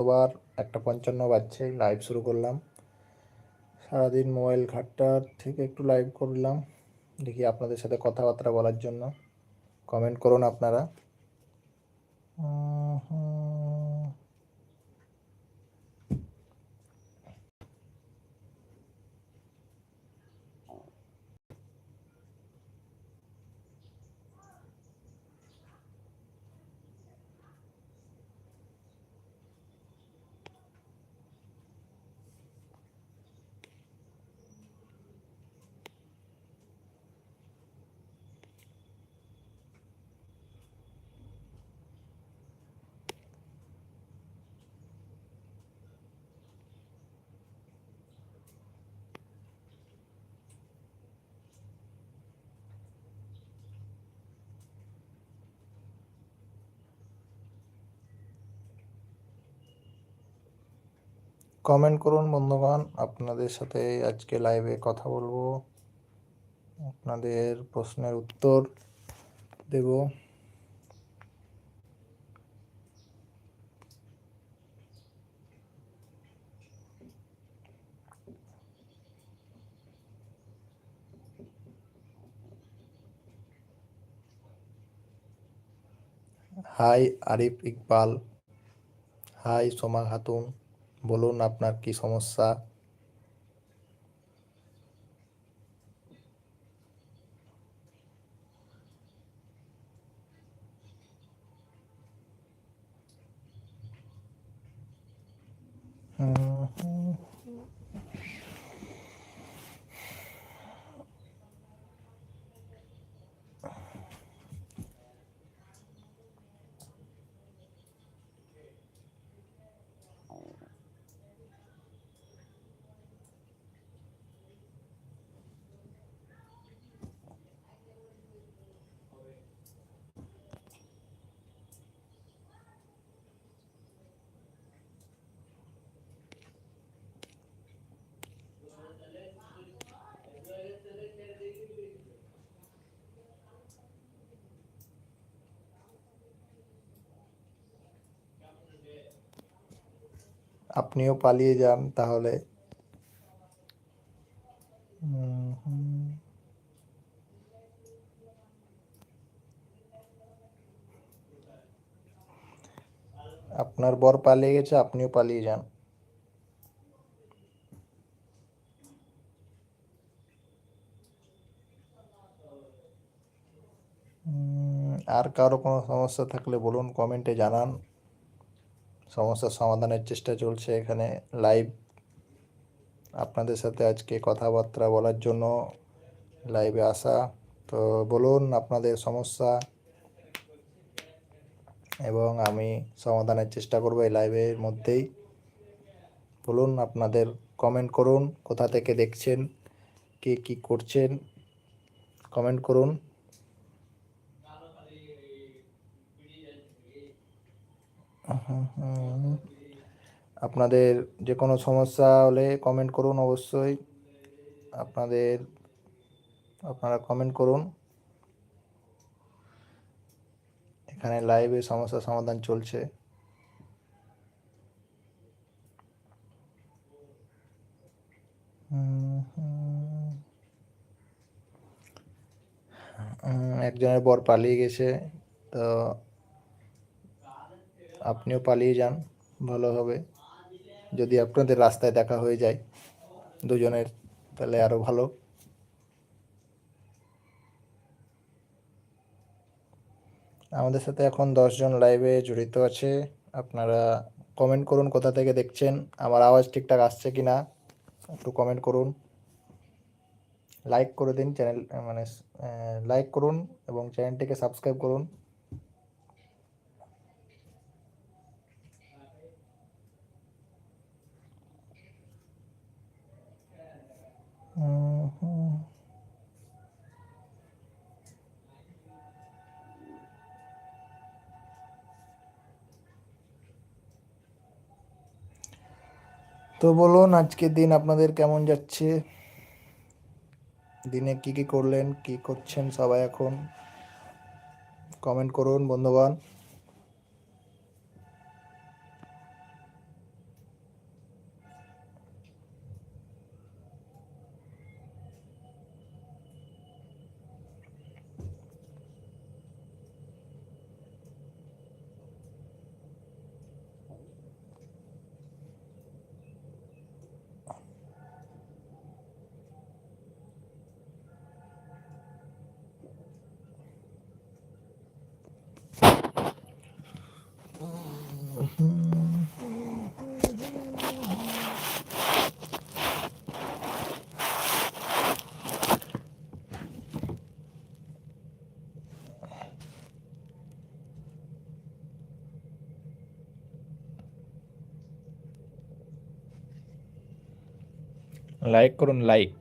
আবার একটা পঞ্চান্ন বাজছে লাইভ শুরু করলাম। সারাদিন মোবাইল ঘাটটার থেকে একটু লাইভ করলাম। দেখি আপনাদের সাথে কথাবার্তা বলার জন্য। কমেন্ট করুন আপনারা। কমেন্ট করুন বন্ধুগণ। আপনাদের সাথে আজকে লাইভে কথা বলব। আপনাদের প্রশ্নের উত্তর দেব। হাই আরিফ ইকবাল হাই সোমা খাতুন বলুন আপনার কি সমস্যা হুম, হুম। আপনিও পালিয়ে যান তাহলে। আপনার বর পালিয়ে গেছে, আপনিও পালিয়ে যান আর কারও কোনো সমস্যা থাকলে বলুন, কমেন্টে জানান সমস্যার সমাধানের চেষ্টা চলছে এখানে লাইভ আপনাদের সাথে আজকে কথাবার্তা বলার জন্য লাইভে আসা। তো বলুন আপনাদের সমস্যা। এবং আমি সমাধানের চেষ্টা করব এই লাইভের মধ্যেই। বলুন আপনাদের কমেন্ট করুন, কোথা থেকে দেখছেন, কে কি করছেন কমেন্ট করুন হুম, হুম। আপনাদের যে কোনো সমস্যা হলে কমেন্ট করুন অবশ্যই। আপনাদের, আপনারা কমেন্ট করুন। এখানে লাইভে সমস্যা সমাধান চলছে। একজনের বর পালিয়ে গেছে, তো আপনিও পালিয়ে যান, ভালো হবে। যদি আপনাদের রাস্তায় দেখা হয়ে যায় দুজনের, তাহলে আরও ভালো। আমাদের সাথে এখন দশজন লাইভে জড়িত আছে। আপনারা কমেন্ট করুন কোথা থেকে দেখছেন, আমার আওয়াজ ঠিকঠাক আসছে কি না একটু কমেন্ট করুন। লাইক করে দিন চ্যানেল মানে লাইক করুন এবং চ্যানেলটিকে সাবস্ক্রাইব করুন। তো বলুন আজকের দিন আপনাদের কেমন যাচ্ছে? দিনে কি কি করলেন, কি করছেন সবাই এখন? কমেন্ট করুন, বন্ধুগণ। like couldn't like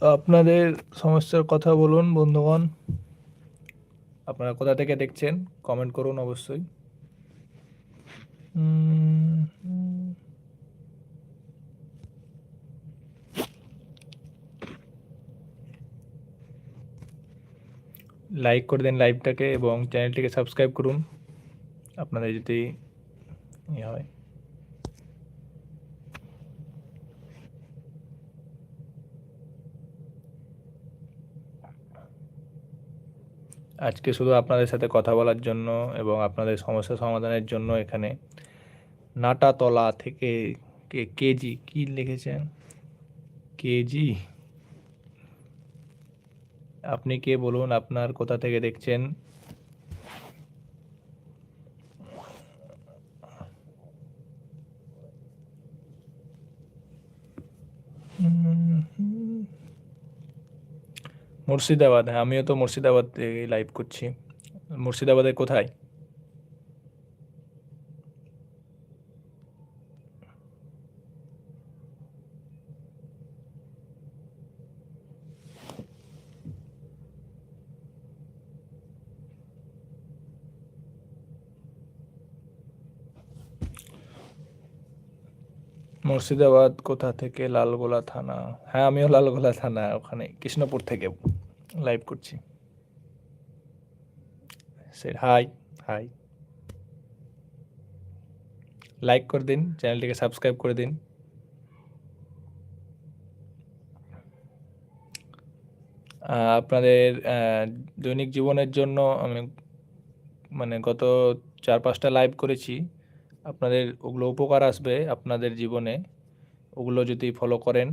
আপনাদের সমস্যার কথা বলুন, বন্ধুগণ। আপনারা কোথা থেকে দেখছেন কমেন্ট করুন অবশ্যই। লাইক করে দিন লাইভটাকে এবং চ্যানেলটিকে সাবস্ক্রাইব করুন। আপনাদের যদি ইয়ে হয়। আজকে শুধু আপনাদের সাথে কথা বলার জন্য এবং আপনাদের সমস্যা সমাধানের জন্য এখানে নাটাতলা থেকে কে, কেজি কি লিখেছেন? কেজি? আপনি কে বলুন, আপনার কোথা থেকে দেখছেন? মুর্শিদাবাদ হ্যাঁ আমিও তো মুর্শিদাবাদ লাইভ করছি। মুর্শিদাবাদের কোথায়? মুর্শিদাবাদ কোথা থেকে? লালগোলা থানা। হ্যাঁ আমিও লালগোলা থানা, ওখানে, কৃষ্ণপুর থেকে। লাইভ করছি। হাই হাই লাইক করে দিন, চ্যানেলটিকে সাবস্ক্রাইব করে দিন। আপনাদের দৈনিক জীবনের জন্য আমি মানে গত চার পাঁচটা লাইভ করেছি। আপনাদের ওগুলো উপকার আসবে আপনাদের জীবনে। ওগুলো যদি ফলো করেন,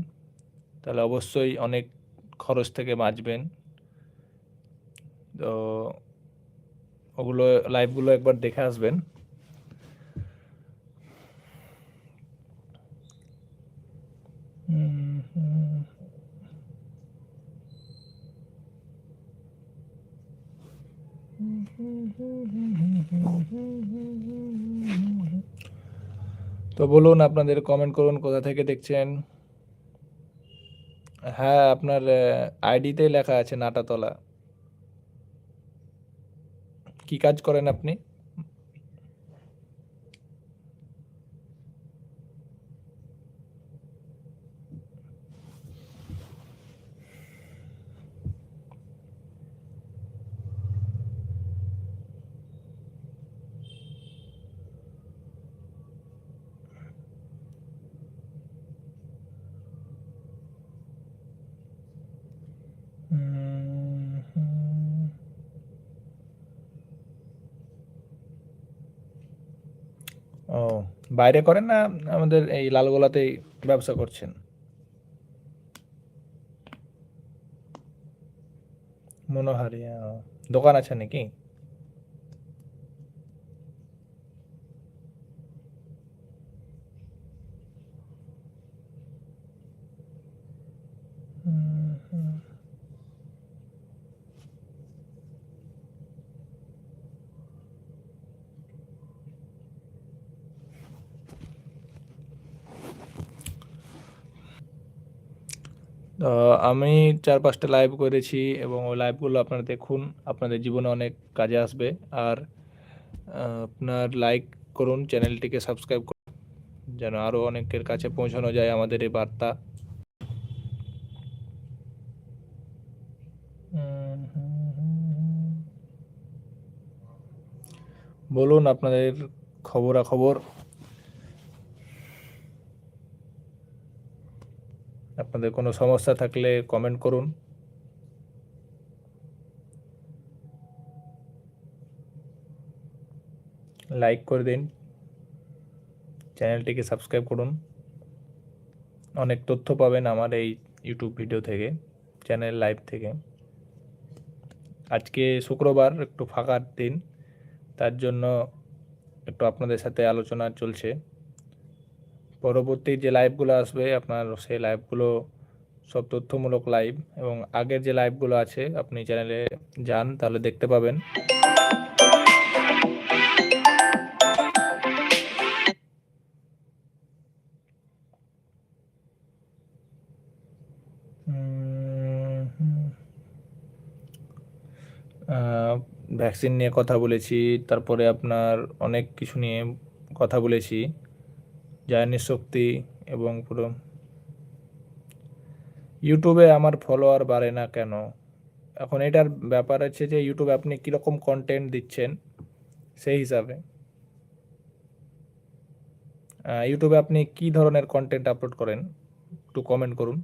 তাহলে অবশ্যই অনেক খরচ থেকে বাঁচবেন। তো ওগুলো লাইভগুলো একবার দেখে আসবেন। তো বলুন, আপনাদের কমেন্ট করুন, কোথা থেকে দেখছেন হ্যাঁ আপনার আইডিতে লেখা আছে নাটাতলা কি কাজ করেন আপনি হুম, হুম। ও বাইরে করেন না আমাদের এই লালগোলাতেই ব্যবসা করছেন? মনোহারি দোকান আছে নাকি? আমি চার পাঁচটা লাইভ করেছি এবং ওই লাইভগুলো আপনারা দেখুন। আপনাদের জীবনে অনেক কাজে আসবে। আর আপনার লাইক করুন চ্যানেলটিকে সাবস্ক্রাইব করুন, যেন আরও অনেকের কাছে পৌঁছানো যায় আমাদের এই বার্তা। বলুন আপনাদের খবরাখবর। আপনাদের কোনো সমস্যা থাকলে কমেন্ট করুন। লাইক করে দিন। চ্যানেলটিকে সাবস্ক্রাইব করুন। অনেক তথ্য পাবেন আমার এই ইউটিউব ভিডিও থেকে চ্যানেল লাইভ থেকে। আজকে শুক্রবার একটু ফাঁকার দিন, তার জন্য একটু আপনাদের সাথে আলোচনা চলছে। পরবর্তী যে লাইভগুলো আসবে, আপনার সেই লাইভগুলো সব তথ্যমূলক লাইভ এবং আগের যে লাইভগুলো আছে, আপনি চ্যানেলে যান, তাহলে দেখতে পাবেন। ভ্যাকসিন নিয়ে কথা বলেছি, তারপরে আপনার অনেক কিছু নিয়ে কথা বলেছি। জায়নি শক্তি এবং পুরো ইউটিউবে আমার ফলোয়ার বাড়ে না কেন? এখন এটার ব্যাপার আছে যে ইউটিউবে আপনি কীরকম কন্টেন্ট দিচ্ছেন সেই হিসাবে। ইউটিউবে আপনি কি ধরনের কন্টেন্ট আপলোড করেন? একটু কমেন্ট করুন।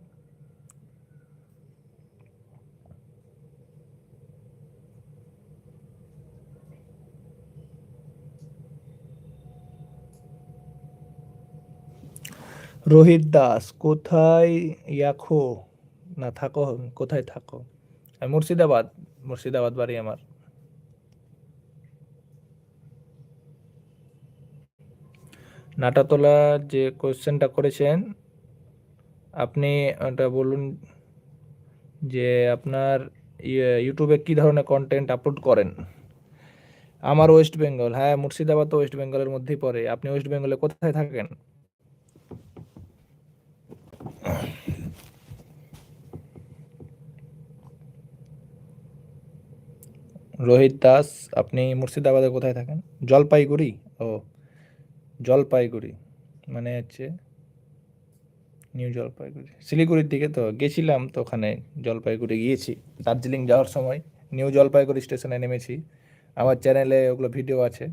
রোহিত দাস কোথায় ইয়াখো? না থাকো কোথায় থাকো? মুর্শিদাবাদ মুর্শিদাবাদ বাড়ি আমার। নাটাতলা যে কোয়েশ্চেনটা করেছেন আপনি ওটা বলুন যে আপনার ইয়ে, ইউটিউবে কি ধরনের কন্টেন্ট আপলোড করেন? আমার ওয়েস্ট বেঙ্গল হ্যাঁ মুর্শিদাবাদ তো ওয়েস্ট বেঙ্গলের মধ্যেই পড়ে। আপনি ওয়েস্ট বেঙ্গলে কোথায় থাকেন? রোহিত দাস, আপনি মুর্শিদাবাদে কোথায় থাকেন? জলপাইগুড়ি? ও, জলপাইগুড়ি। মানে হচ্ছে নিউ জলপাইগুড়ি। শিলিগুড়ির দিকে তো গেছিলাম তো ওখানে জলপাইগুড়ি গিয়েছি। দার্জিলিং যাওয়ার সময় নিউ জলপাইগুড়ি স্টেশনে নেমেছি। আমার চ্যানেলে ওগুলো ভিডিও আছে।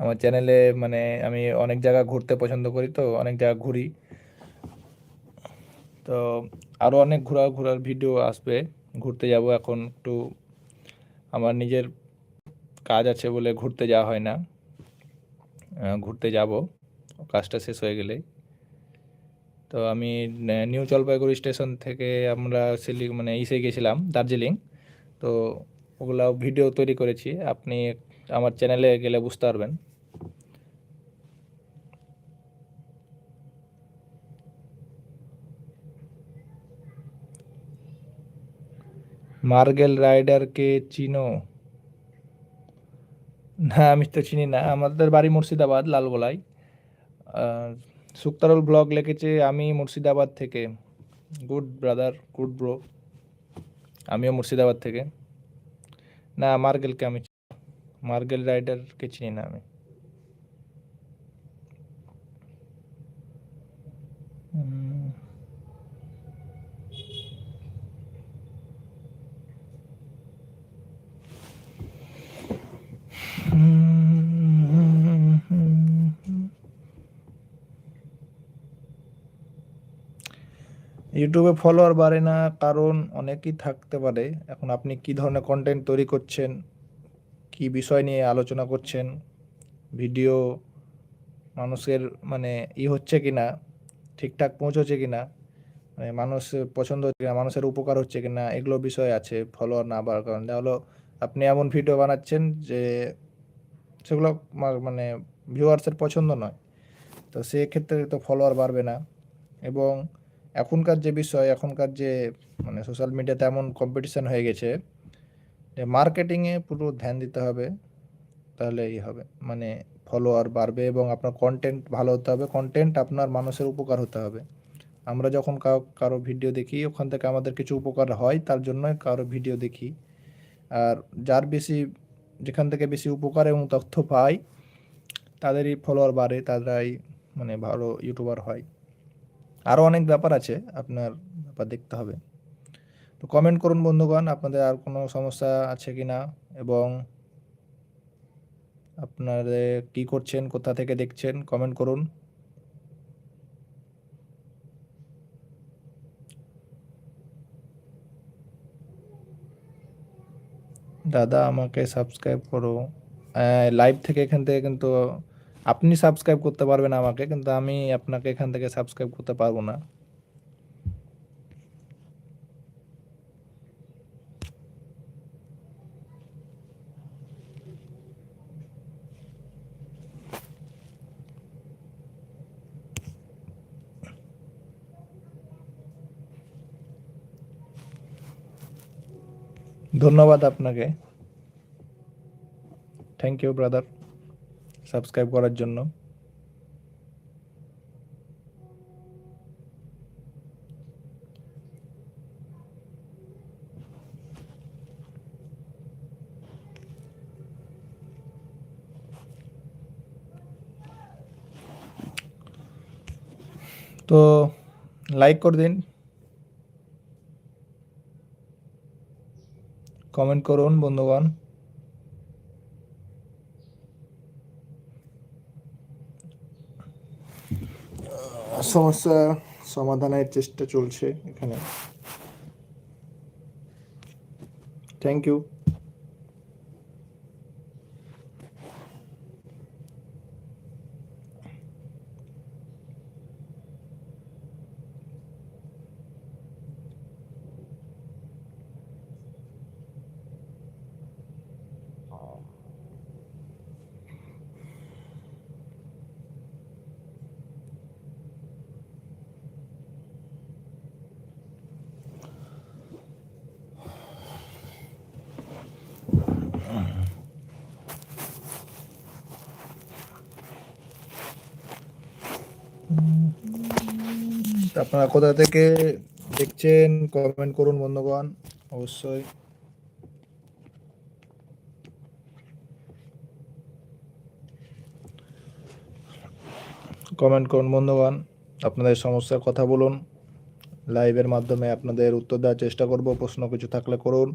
আমার চ্যানেলে মানে আমি অনেক জায়গা ঘুরতে পছন্দ করি তো, অনেক জায়গা ঘুরি। তো আরও অনেক ঘোরা ঘোরার ভিডিও আসবে, ঘুরতে যাব এখন একটু। আমার নিজের কাজ আছে বলে ঘুরতে যাওয়া হয় না। ঘুরতে যাব, কাজটা শেষ হয়ে গেলেই তো আমি নিউ জলপাইগুড়ি স্টেশন থেকে আমরা শিলি মানে ইসে গেছিলাম, দার্জিলিং। তো ওগুলা ভিডিও তৈরি করেছি। আপনি আমার চ্যানেলে গেলে বুঝতে পারবেন। মার্গেল রাইডারকে চিনো? না, আমি তো চিনি না। আমাদের বাড়ি মুর্শিদাবাদ, লালগোলায়। সুক্তারুল ব্লগ লিখেছে, আমি মুর্শিদাবাদ থেকে। গুড ব্রাদার গুড ব্রো আমিও মুর্শিদাবাদ থেকে। না, মার্গেলকে আমি। মার্গেল রাইডারকে চিনি না আমি। ইউটিউবে ফলোয়ার বাড়ে না, কারণ অনেকই থাকতে পারে। এখন আপনি কি ধরনের কন্টেন্ট তৈরি করছেন? কি বিষয় নিয়ে আলোচনা করছেন? ভিডিও মানুষের মানে ই হচ্ছে কি না ঠিকঠাক পৌঁছচ্ছে কি না মানে মানুষ পছন্দ হচ্ছে কিনা? মানুষের উপকার হচ্ছে কিনা? এগুলো বিষয় আছে ফলোয়ার না বাড়ার কারণ। হলো আপনি এমন ভিডিও বানাচ্ছেন যে সেগুলো মানে ভিউয়ার্সের পছন্দ নয়। তো সেক্ষেত্রে তো ফলোয়ার বাড়বে না। এবং এখনকার যে বিষয়, এখনকার যে মানে সোশ্যাল মিডিয়াতে এমন কম্পিটিশান হয়ে গেছে যে মার্কেটিংয়ে পুরো ধ্যান দিতে হবে, তাহলে এই হবে। মানে ফলোয়ার বাড়বে এবং আপনার কন্টেন্ট ভালো হতে হবে কন্টেন্ট আপনার মানুষের উপকার হতে হবে। আমরা যখন কারও ভিডিও দেখি, ওখান থেকে আমাদের কিছু উপকার হয়, তার জন্যই কারও ভিডিও দেখি। আর যার বেশি, যেখান থেকে বেশি উপকার এবং তথ্য পাই, তাদেরই ফলোয়ার বাড়ে, তারাই মানে ভালো ইউটিউবার হয়। আরও অনেক ব্যাপার আছে, আপনার ব্যাপার দেখতে হবে। তো কমেন্ট করুন বন্ধুগণ, আপনাদের আর কোনো সমস্যা আছে কি না এবং আপনারা কি করছেন, কোথা থেকে দেখছেন কমেন্ট করুন। দাদা, আমাকে সাবস্ক্রাইব করো। লাইভ থেকে এখান থেকে কিন্তু আপনি সাবস্ক্রাইব করতে পারবেন আমাকে, কিন্তু আমি আপনাকে এখান থেকে সাবস্ক্রাইব করতে পারব না। ধন্যবাদ আপনাকে থ্যাংক ইউ ব্রাদার সাবস্ক্রাইব করার জন্য তো লাইক করে দিন কমেন্ট করুন বন্ধুগণ। সমস্যা সমাধানের চেষ্টা চলছে এখানে। থ্যাংক ইউ আপনারা কোথা থেকে দেখছেন কমেন্ট করুন বন্ধুগণ, অবশ্যই। কমেন্ট করুন বন্ধুগণ, আপনাদের সমস্যার কথা বলুন। লাইভের মাধ্যমে আপনাদের উত্তর দেওয়ার চেষ্টা করব, প্রশ্ন কিছু থাকলে করুন।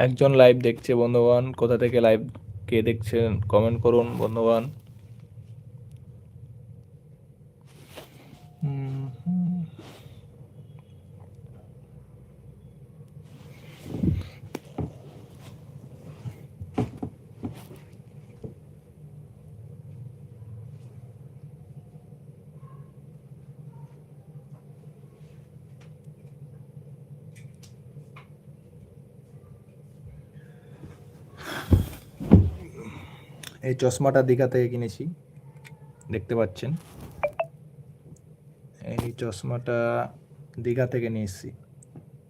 একজন লাইভ দেখছে বন্ধুবান কোথা থেকে লাইভ কে দেখছেন কমেন্ট করুন বন্ধুবান হুম, এই চশমাটা দীঘা থেকে কিনেছি। দেখতে পাচ্ছেন। এই চশমাটা দীঘা থেকে নিয়ে এসেছি।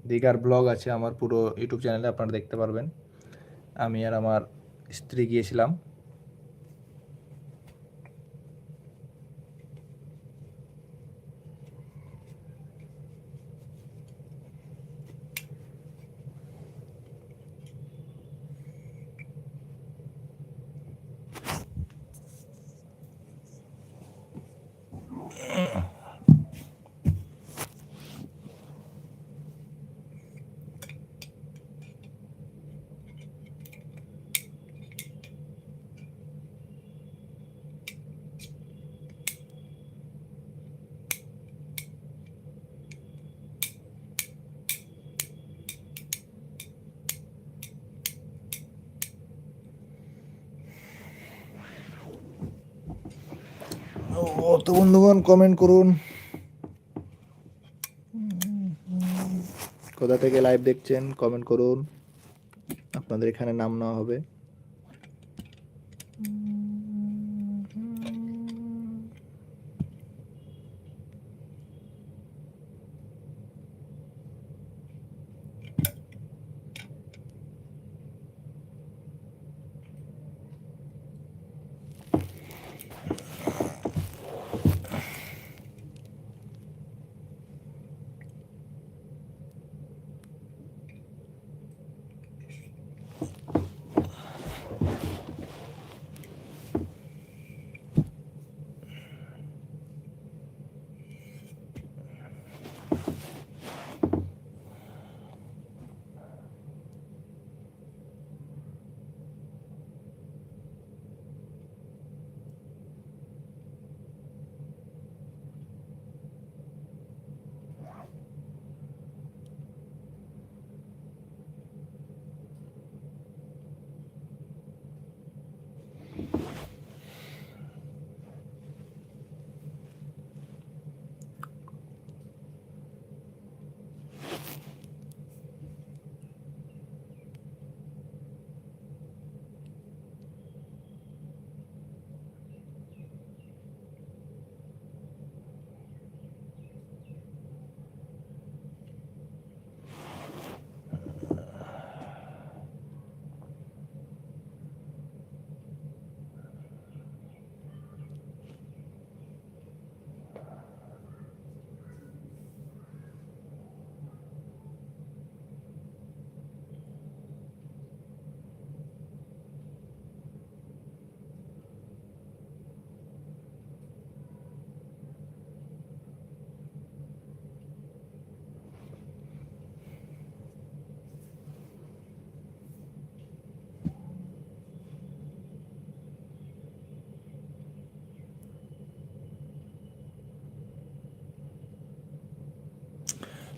দীঘার ব্লগ আছে আমার পুরো ইউটিউব চ্যানেলে, আপনারা দেখতে পারবেন। আমি আর আমার স্ত্রী গিয়েছিলাম। তো বন্ধুগণ কমেন্ট করুন। কোথা থেকে লাইভ দেখছেন কমেন্ট করুন। আপনাদের এখানে নাম নেওয়া হবে।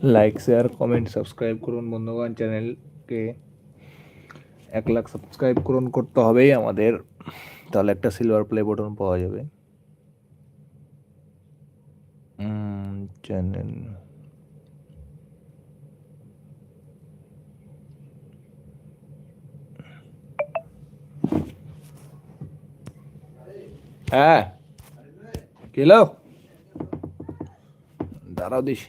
লাইক শেয়ার কমেন্ট সাবস্ক্রাইব করুন বন্ধুগণ চ্যানেলকে এক লাখ সাবস্ক্রাইব করুন, করতে হবেই আমাদের। তাহলে একটা সিলভার প্লে বটন পাওয়া যাবে। চ্যানেল হ্যাঁ কিলো দাঁড়াও দিস।